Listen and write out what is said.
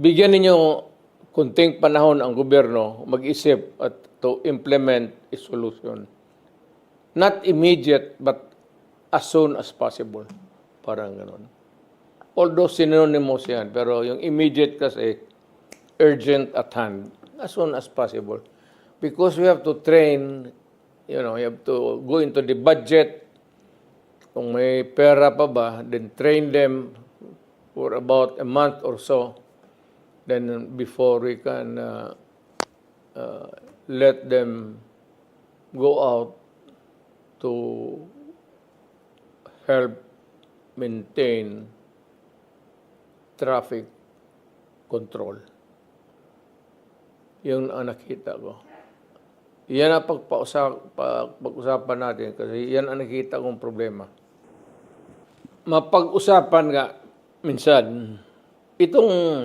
bigyan ninyo kunting panahon ang gobyerno mag-isip at to implement a solution. Not immediate, but as soon as possible. Parang ganun. Although synonymous yan, pero yung immediate kasi, urgent at hand, as soon as possible. Because we have to train, you know, you have to go into the budget, kung may pera pa ba, then train them for about a month or so. Then before we can uh, uh, let them go out to help maintain traffic control. Yung ang nakita ko. Yan ang pagpausa- pa- pag-usapan natin kasi yan ang nakita kong problema. Mapag-usapan nga minsan, itong